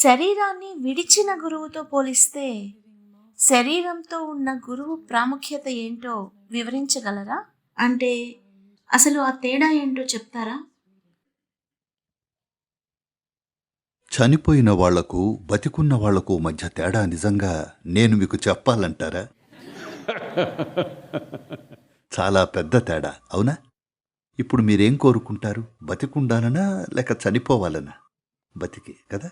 శరీరాన్ని విడిచిన గురువుతో పోలిస్తే శరీరంతో ఉన్న గురువు ప్రాముఖ్యత ఏంటో వివరించగలరా? అంటే అసలు ఆ తేడా ఏంటో చెప్తారా? చనిపోయిన వాళ్ళకు బతికున్న వాళ్ళకు మధ్య తేడా నిజంగా నేను మీకు చెప్పాలంటారా? చాలా పెద్ద తేడా అవునా? ఇప్పుడు మీరేం కోరుకుంటారు? బతికుండాలనా లేక చనిపోవాలనా? బతికి కదా?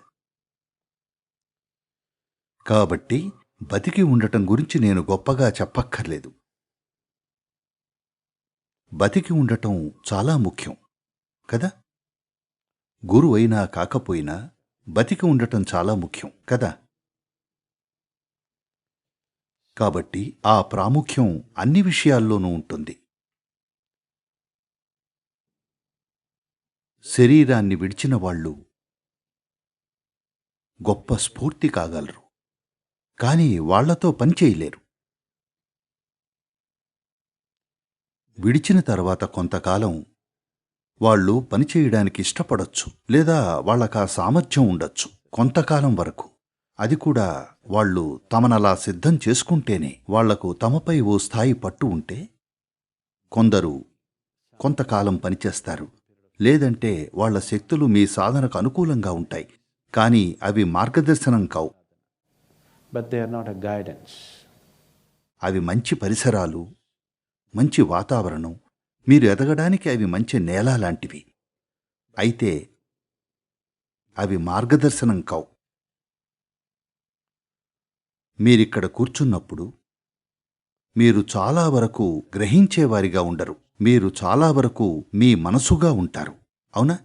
కాబట్టి బతికి ఉండటం గురించి నేను గొప్పగా చెప్పక్కర్లేదు. బతికి ఉండటం చాలా ముఖ్యం కదా? గురువైనా కాకపోయినా బతికి ఉండటం చాలా ముఖ్యం కదా? కాబట్టి ఆ ప్రాముఖ్యం అన్ని విషయాల్లోనూ ఉంటుంది. శరీరాన్ని విడిచిన వాళ్ళు గొప్ప స్ఫూర్తి కాగలరు. కానీ వాళ్ళతో పనిచేయలేరు విడిచిన తర్వాత కొంతకాలం వాళ్ళు పనిచేయడానికి ఇష్టపడొచ్చు లేదా వాళ్ళకా సామర్థ్యం ఉండొచ్చు. కొంతకాలం వరకు అది కూడా వాళ్ళు తమనలా సిద్ధం చేసుకుంటేనే వాళ్ళకు తమపై ఓ స్థాయి పట్టు ఉంటే కొందరు కొంతకాలం పనిచేస్తారు లేదంటే వాళ్ళ శక్తులు మీ సాధనకు అనుకూలంగా ఉంటాయి. కానీ అవి మార్గదర్శనం కావు. But they are not a guidance అవి మంచి పరిసరాలు మంచి వాతావరణం మీరు ఎదగడానికి అవి మంచి నేల లాంటివి. అయితే అవి మార్గదర్శనం కావు. మీరిక్కడ కూర్చున్నప్పుడు మీరు చాలా వరకు గ్రహించేవారిగా ఉండరు. మీరు చాలా వరకు మీ మనసుగా ఉంటారు. అవునా?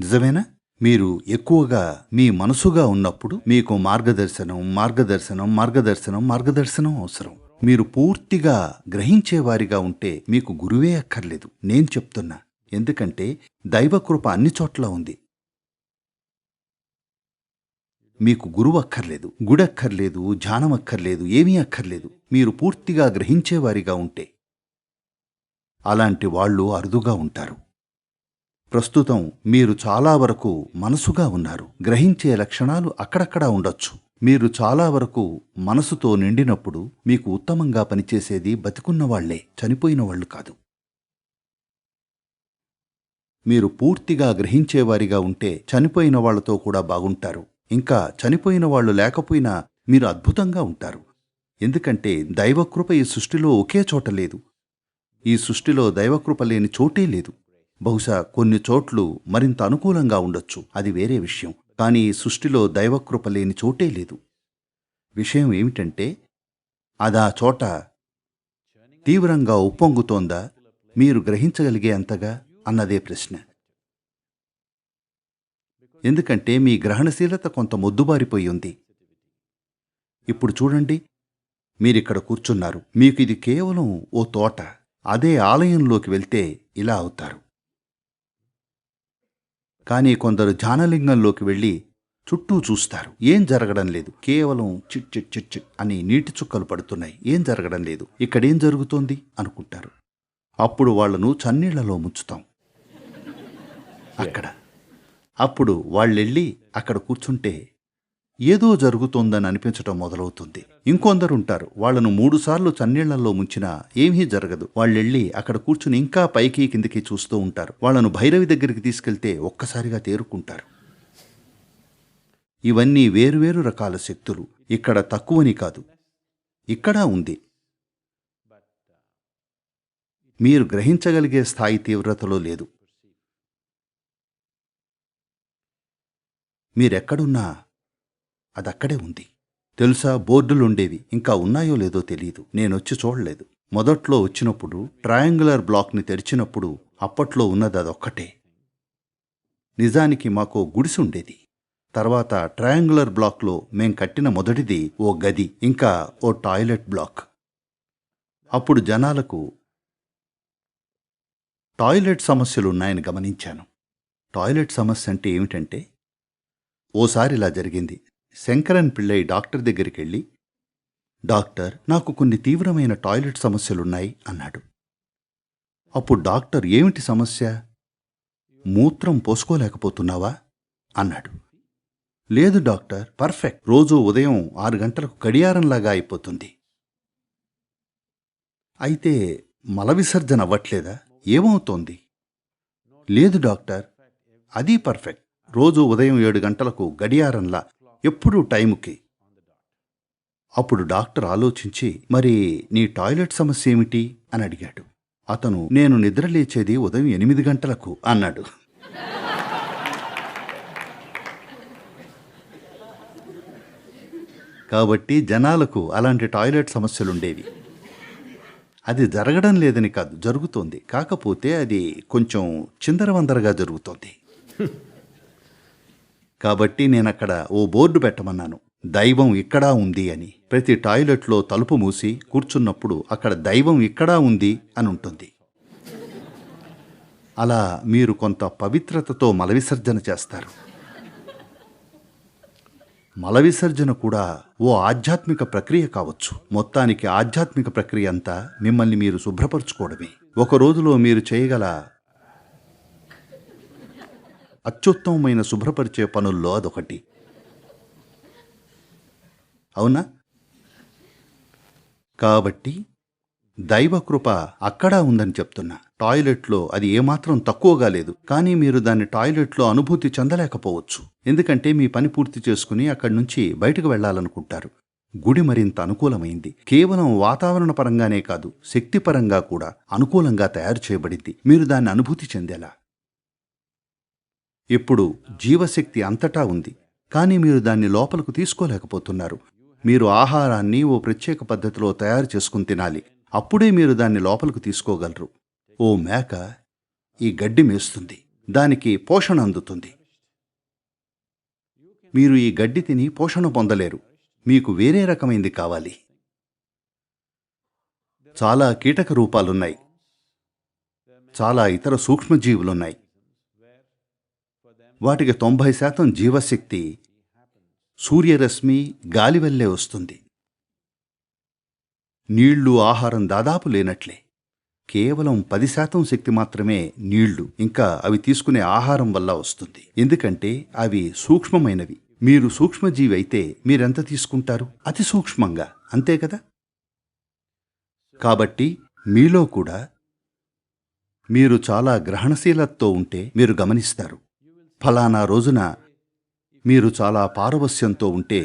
నిజమేనా? మీరు ఎక్కువగా మీ మనసుగా ఉన్నప్పుడు మీకు మార్గదర్శనం మార్గదర్శనం మార్గదర్శనం మార్గదర్శనం అవసరం. మీరు పూర్తిగా గ్రహించేవారిగా ఉంటే మీకు గురువే అక్కర్లేదు. నేను చెప్తున్నా. ఎందుకంటే దైవకృప అన్ని చోట్ల ఉంది. మీకు గురువు అక్కర్లేదు గుడక్కర్లేదు ధ్యానం అక్కర్లేదు ఏమీ అక్కర్లేదు. మీరు పూర్తిగా గ్రహించేవారిగా ఉంటే అలాంటి వాళ్ళు అరుదుగా ఉంటారు. ప్రస్తుతం మీరు చాలా వరకు మనసుగా ఉన్నారు. గ్రహించే లక్షణాలు అక్కడక్కడా ఉండొచ్చు. మీరు చాలా వరకు మనసుతో నిండినప్పుడు మీకు ఉత్తమంగా పనిచేసేది బతికున్న వాళ్ళే చనిపోయిన వాళ్ళు కాదు. మీరు పూర్తిగా గ్రహించేవారిగా ఉంటే చనిపోయిన వాళ్ళతో కూడా బాగుంటారు. ఇంకా చనిపోయిన వాళ్ళు లేకపోయినా మీరు అద్భుతంగా ఉంటారు. ఎందుకంటే దైవకృప ఈ సృష్టిలో ఒకే చోట లేదు. ఈ సృష్టిలో దైవకృప లేని చోటే లేదు. బహుశా కొన్ని చోట్లు మరింత అనుకూలంగా ఉండొచ్చు. అది వేరే విషయం. కానీ సృష్టిలో దైవకృప లేని చోటే లేదు. విషయం ఏమిటంటే అదా చోట తీవ్రంగా ఉప్పొంగుతోందా? మీరు గ్రహించగలిగే అంతగా? అన్నదే ప్రశ్న. ఎందుకంటే మీ గ్రహణశీలత కొంత మొద్దుబారిపోయి ఉంది. ఇప్పుడు చూడండి. మీరిక్కడ కూర్చున్నారు. మీకు ఇది కేవలం ఓ తోట. అదే ఆలయంలోకి వెళ్తే ఇలా అవుతారు. కానీ కొందరు ధ్యానలింగంలోకి వెళ్ళి చుట్టూ చూస్తారు. ఏం జరగడం లేదు. కేవలం చిట్ చిట్ చిట్ చిట్ అని నీటి చుక్కలు పడుతున్నాయి. ఏం జరగడం లేదు. ఇక్కడేం జరుగుతోంది? అనుకుంటారు. అప్పుడు వాళ్ళను చన్నీళ్ళలో ముంచుతాం. అక్కడ. అప్పుడు వాళ్ళెళ్ళి అక్కడ కూర్చుంటే ఏదో జరుగుతోందని అనిపించటం మొదలవుతుంది. ఇంకొందరుంటారు వాళ్ళను మూడుసార్లు చన్నీళ్ళలో ముంచినా ఏమీ జరగదు. వాళ్ళెళ్ళి అక్కడ కూర్చుని ఇంకా పైకి కిందికి చూస్తూ ఉంటారు. వాళ్ళను భైరవి దగ్గరికి తీసుకెళ్తే ఒక్కసారిగా తేరుకుంటారు. ఇవన్నీ వేరువేరు రకాల శక్తులు. ఇక్కడ తక్కువని కాదు. ఇక్కడా ఉంది. మీరు గ్రహించగలిగే స్థాయి తీవ్రతలో లేదు. మీరెక్కడున్నా అదక్కడే ఉంది. తెలుసా బోర్డులుండేవి ఇంకా ఉన్నాయో లేదో తెలియదు నేనొచ్చి చూడలేదు. మొదట్లో వచ్చినప్పుడు ట్రయాంగులర్ బ్లాక్ని తెరిచినప్పుడు అప్పట్లో ఉన్నది అదొక్కటే. నిజానికి మాకో గుడిసుండేది. తర్వాత ట్రయాంగులర్ బ్లాక్లో మేం కట్టిన మొదటిది ఓ గది ఇంకా ఓ టాయిలెట్ బ్లాక్. అప్పుడు జనాలకు టాయిలెట్ సమస్యలున్నాయని గమనించాను. టాయిలెట్ సమస్య అంటే ఏమిటంటే ఓసారి ఇలా జరిగింది. శంకరన్ పిళ్ళై డాక్టర్ దగ్గరికి వెళ్ళి డాక్టర్ నాకు కొన్ని తీవ్రమైన టాయిలెట్ సమస్యలున్నాయి అన్నాడు. అప్పుడు డాక్టర్ ఏమిటి సమస్య? మూత్రం పోసుకోలేకపోతున్నావా? అన్నాడు. లేదు డాక్టర్ పర్ఫెక్ట్. రోజు ఉదయం ఆరు గంటలకు గడియారంలాగా అయిపోతుంది. అయితే మల విసర్జన అవ్వట్లేదా? ఏమవుతోంది? లేదు డాక్టర్ అది పర్ఫెక్ట్. రోజు ఉదయం ఏడు గంటలకు గడియారంలా ఎప్పుడూ టైముకి. అప్పుడు డాక్టర్ ఆలోచించి మరి నీ టాయిలెట్ సమస్య ఏమిటి? అని అడిగాడు. అతను నేను నిద్ర లేచేది ఉదయం ఎనిమిది గంటలకు అన్నాడు. కాబట్టి జనాలకు అలాంటి టాయిలెట్ సమస్యలుండేవి. అది జరగడం లేదని కాదు జరుగుతోంది. కాకపోతే అది కొంచెం చిందరవందరగా జరుగుతోంది. కాబట్టి నేను అక్కడ ఓ బోర్డు పెట్టమన్నాను. దైవం ఇక్కడా ఉంది అని. ప్రతి టాయిలెట్లో తలుపు మూసి కూర్చున్నప్పుడు అక్కడ దైవం ఇక్కడా ఉంది అని ఉంటుంది అలా మీరు కొంత పవిత్రతతో మల విసర్జన చేస్తారు. మల విసర్జన కూడా ఓ ఆధ్యాత్మిక ప్రక్రియ కావచ్చు. మొత్తానికి ఆధ్యాత్మిక ప్రక్రియ అంతా మిమ్మల్ని మీరు శుభ్రపరచుకోవడమే. ఒక రోజులో మీరు చేయగల అత్యుత్తమమైన శుభ్రపరిచే పనుల్లో అదొకటి. అవునా? కాబట్టి దైవకృప అక్కడా ఉందని చెప్తున్నా. టాయిలెట్లో అది ఏమాత్రం తక్కువగా లేదు. కానీ మీరు దాన్ని టాయిలెట్లో అనుభూతి చెందలేకపోవచ్చు. ఎందుకంటే మీ పని పూర్తి చేసుకుని అక్కడి నుంచి బయటకు వెళ్ళాలనుకుంటారు. గుడి మరింత అనుకూలమైంది. కేవలం వాతావరణ పరంగానే కాదు శక్తిపరంగా కూడా అనుకూలంగా తయారు చేయబడింది. మీరు దాన్ని అనుభూతి చెందేలా? ఇప్పుడు జీవశక్తి అంతటా ఉంది. కానీ మీరు దాన్ని లోపలకు తీసుకోలేకపోతున్నారు. మీరు ఆహారాన్ని ఓ ప్రత్యేక పద్ధతిలో తయారు చేసుకుని తినాలి. అప్పుడే మీరు దాన్ని లోపలకు తీసుకోగలరు. ఓ మేక ఈ గడ్డి మేస్తుంది. దానికి పోషణ అందుతుంది. మీరు ఈ గడ్డి తిని పోషణ పొందలేరు. మీకు వేరే రకమైంది కావాలి. చాలా కీటక రూపాలున్నాయి. చాలా ఇతర సూక్ష్మజీవులున్నాయి. వాటికి తొంభై శాతం జీవశక్తి సూర్యరశ్మి గాలి వల్లే వస్తుంది. నీళ్ళు ఆహారం దాదాపు లేనట్లే. కేవలం పది శాతం శక్తి మాత్రమే నీళ్ళు ఇంకా అవి తీసుకునే ఆహారం వల్ల వస్తుంది. ఎందుకంటే అవి సూక్ష్మమైనవి. మీరు సూక్ష్మజీవి అయితే మీరెంత తీసుకుంటారు? అతి సూక్ష్మంగా అంతే కదా? కాబట్టి మీలో కూడా మీరు చాలా గ్రహణశీలతతో ఉంటే మీరు గమనిస్తారు. ఫలానా రోజున మీరు చాలా పారవస్యంతో ఉంటే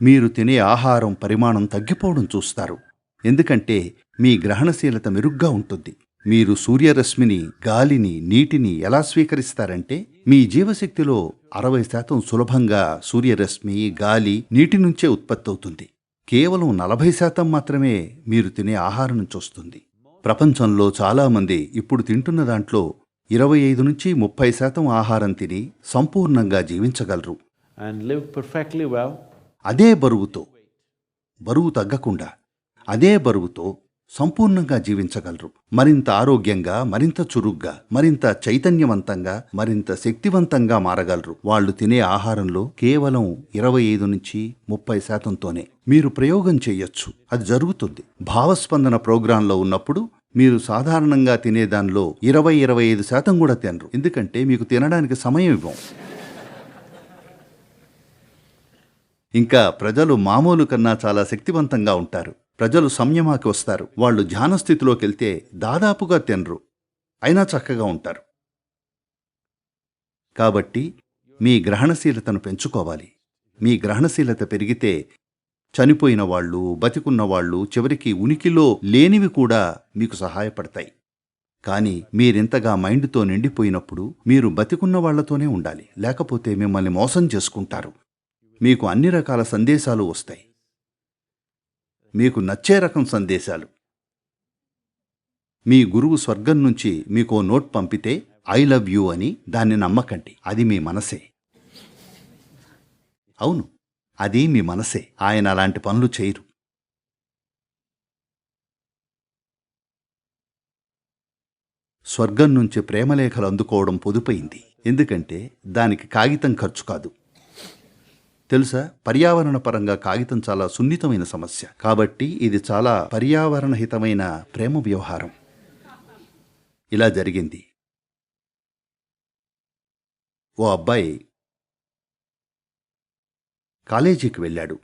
మీరు తినే ఆహారం పరిమాణం తగ్గిపోవడం చూస్తారు. ఎందుకంటే మీ గ్రహణశీలత మెరుగ్గా ఉంటుంది. మీరు సూర్యరశ్మిని గాలిని నీటిని ఎలా స్వీకరిస్తారంటే మీ జీవశక్తిలో అరవై శాతం సులభంగా సూర్యరశ్మి గాలి నీటి నుంచే ఉత్పత్తి అవుతుంది కేవలం నలభై శాతం మాత్రమే మీరు తినే ఆహారం నుంచి వస్తుంది ప్రపంచంలో చాలామంది ఇప్పుడు తింటున్న దాంట్లో ఇరవై ఐదు నుంచి ముప్పై శాతం ఆహారం తిని సంపూర్ణంగా జీవించగలరు. And live perfectly well. అదే బరువుతో బరువు తగ్గకుండా అదే బరువుతో సంపూర్ణంగా జీవించగలరు. మరింత ఆరోగ్యంగా మరింత చురుగ్గా మరింత చైతన్యవంతంగా మరింత శక్తివంతంగా మారగలరు. వాళ్ళు తినే ఆహారంలో కేవలం ఇరవై ఐదు నుంచి ముప్పై శాతంతోనే మీరు ప్రయోగం చేయొచ్చు. అది జరుగుతుంది. భావస్పందన ప్రోగ్రాంలో ఉన్నప్పుడు మీరు సాధారణంగా తినే దానిలో ఇరవై ఇరవై ఐదు శాతం కూడా తినరు. ఎందుకంటే మీకు తినడానికి సమయం ఇవ్వం. ఇంకా ప్రజలు మామూలు కన్నా చాలా శక్తివంతంగా ఉంటారు. ప్రజలు సంయమాకి వస్తారు. వాళ్ళు ధ్యాన స్థితిలోకి వెళ్తే దాదాపుగా తినరు. అయినా చక్కగా ఉంటారు. కాబట్టి మీ గ్రహణశీలతను పెంచుకోవాలి. మీ గ్రహణశీలత పెరిగితే చనిపోయిన వాళ్ళు బతికున్న వాళ్ళు చివరికి ఉనికిలో లేనివి కూడా మీకు సహాయపడతాయి. కానీ మీరింతగా మైండ్తో నిండిపోయినప్పుడు మీరు బతికున్న వాళ్ళతోనే ఉండాలి. లేకపోతే మిమ్మల్ని మోసం చేసుకుంటారు. మీకు అన్ని రకాల సందేశాలు వస్తాయి. మీకు నచ్చే రకం సందేశాలు. మీ గురువు స్వర్గం నుంచి మీకో నోట్ పంపితే ఐ లవ్ యూ అని దాన్ని నమ్మకండి. అది మీ మనసే. అవును. అది మీ మనసే. ఆయన అలాంటి పనులు చేయరు. స్వర్గం నుంచి ప్రేమలేఖలు అందుకోవడం పొదుపైంది. ఎందుకంటే దానికి కాగితం ఖర్చు కాదు. తెలుసా? పర్యావరణ పరంగా కాగితం చాలా సున్నితమైన సమస్య. కాబట్టి ఇది చాలా పర్యావరణ హితమైన ప్రేమ వ్యవహారం. ఇలా జరిగింది. ఓ అబ్బాయి కాలేజీకి వెళ్ళాడు.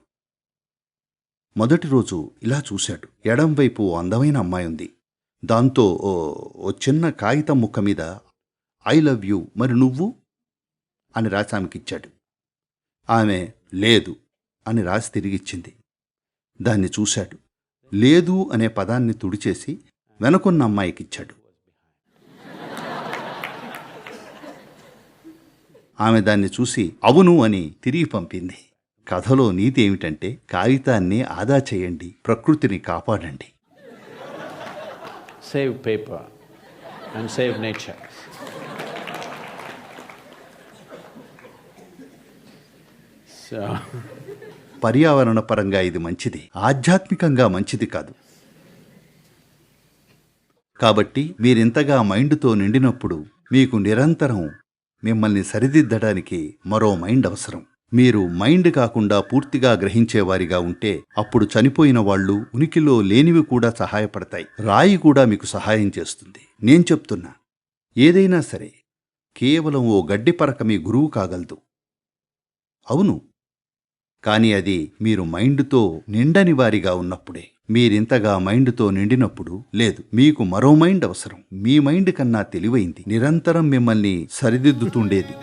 మొదటి రోజు ఇలా చూశాడు. ఎడంవైపు ఓ అందమైన అమ్మాయి ఉంది. దాంతో ఓ ఓ చిన్న కాగితం ముక్క మీద ఐ లవ్ యూ మరి నువ్వు? అని రాసి ఆమెకిచ్చాడు. ఆమె లేదు అని రాసి తిరిగిచ్చింది. దాన్ని చూశాడు. లేదు అనే పదాన్ని తుడిచేసి వెనకున్న అమ్మాయికిచ్చాడు. ఆమె దాన్ని చూసి అవును అని తిరిగి పంపింది. కథలో నీతి ఏమిటంటే కాగితాన్ని ఆదా చేయండి ప్రకృతిని కాపాడండి. Paper and save nature. So, పర్యావరణ పరంగా ఇది మంచిది ఆధ్యాత్మికంగా మంచిది కాదు. కాబట్టి మీరింతగా మైండ్తో నిండినప్పుడు మీకు నిరంతరం మిమ్మల్ని సరిదిద్దడానికి మరో మైండ్ అవసరం. మీరు మైండ్ కాకుండా పూర్తిగా గ్రహించేవారిగా ఉంటే అప్పుడు చనిపోయిన వాళ్ళు ఉనికిలో లేనివి కూడా సహాయపడతాయి. రాయి కూడా మీకు సహాయం చేస్తుంది. నేను చెప్తున్నా ఏదైనా సరే కేవలం ఓ గడ్డిపరక మీ గురువు కాగలదు. అవును కానీ అది మీరు మైండ్తో నిండని వారిగా ఉన్నప్పుడే. మీరింతగా మైండ్తో నిండినప్పుడు లేదు మీకు మరో మైండ్ అవసరం. మీ మైండ్ కన్నా తెలివైంది. నిరంతరం మిమ్మల్ని సరిదిద్దుతుండేది.